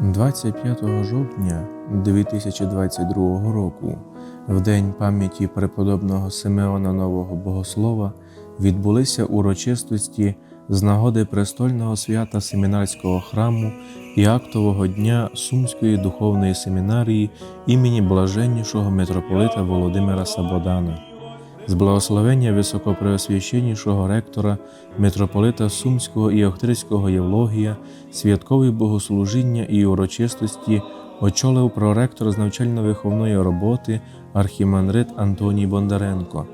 25 жовтня 2022 року, в день пам'яті преподобного Симеона Нового Богослова, відбулися урочистості з нагоди престольного свята семінарського храму і актового дня Сумської духовної семінарії імені блаженнішого митрополита Володимира Сабодана з благословення високопреосвященнішого ректора митрополита Сумського і Охтирського Євлогія, святкові богослужіння і урочистості очолив проректор з навчально-виховної роботи архімандрит Антоній Бондаренко.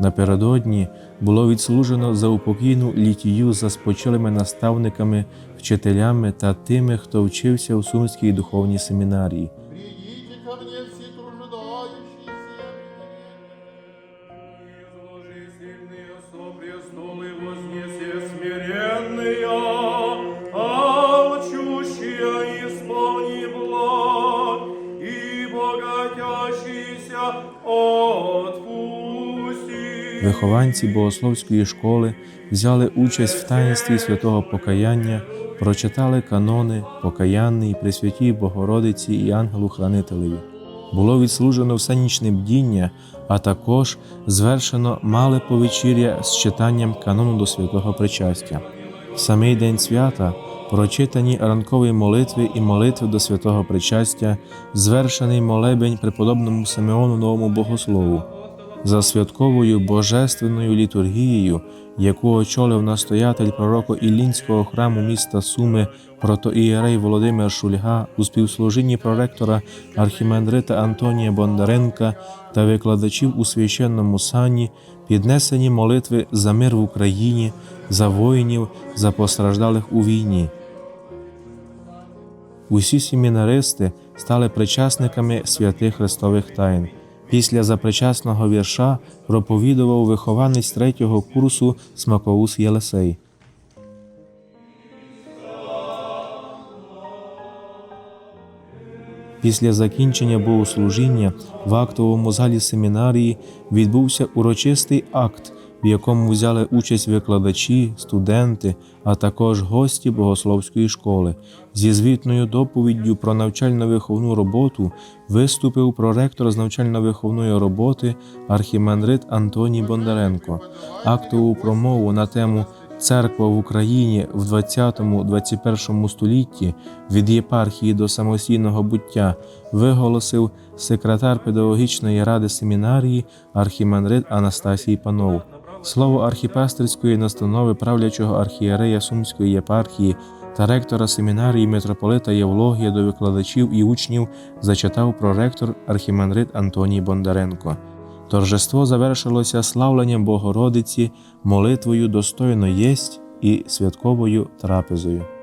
Напередодні було відслужено за упокійну літію за спочилими наставниками, вчителями та тими, хто вчився у Сумській духовній семінарії. Вихованці богословської школи взяли участь в таїнстві святого покаяння, прочитали канони, покаянний, Пресвятій Богородиці і ангелу-хранителеві. Було відслужено всенічне бдіння, а також звершено мале повечір'я з читанням канону до святого причастя. В самий день свята прочитані ранкові молитви і молитви до святого причастя, звершений молебень преподобному Симеону Новому Богослову за святковою божественною літургією, яку очолив настоятель пророко Іллінського храму міста Суми протоієрей Володимир Шульга у співслужінні проректора архімандрита Антонія Бондаренка та викладачів у священному сані, піднесені молитви за мир в Україні, за воїнів, за постраждалих у війні. Усі семінаристи стали причасниками святих Христових тайн. Після запричасного вірша проповідував вихованець третього курсу Смакоус Єлисей. Після закінчення богослужіння в актовому залі семінарії відбувся урочистий акт, в якому взяли участь викладачі, студенти, а також гості богословської школи. Зі звітною доповіддю про навчально-виховну роботу виступив проректор з навчально-виховної роботи архімандрит Антоній Бондаренко. Актову промову на тему Церква в Україні в 20-21 столітті від єпархії до самостійного буття виголосив секретар педагогічної ради семінарії архімандрит Анастасій Панов. Слово архіпастерської настанови правлячого архієрея Сумської єпархії та ректора семінарії митрополита Євлогія до викладачів і учнів зачитав проректор архімандрит Антоній Бондаренко. Торжество завершилося славленням Богородиці, молитвою достойно єсть і святковою трапезою.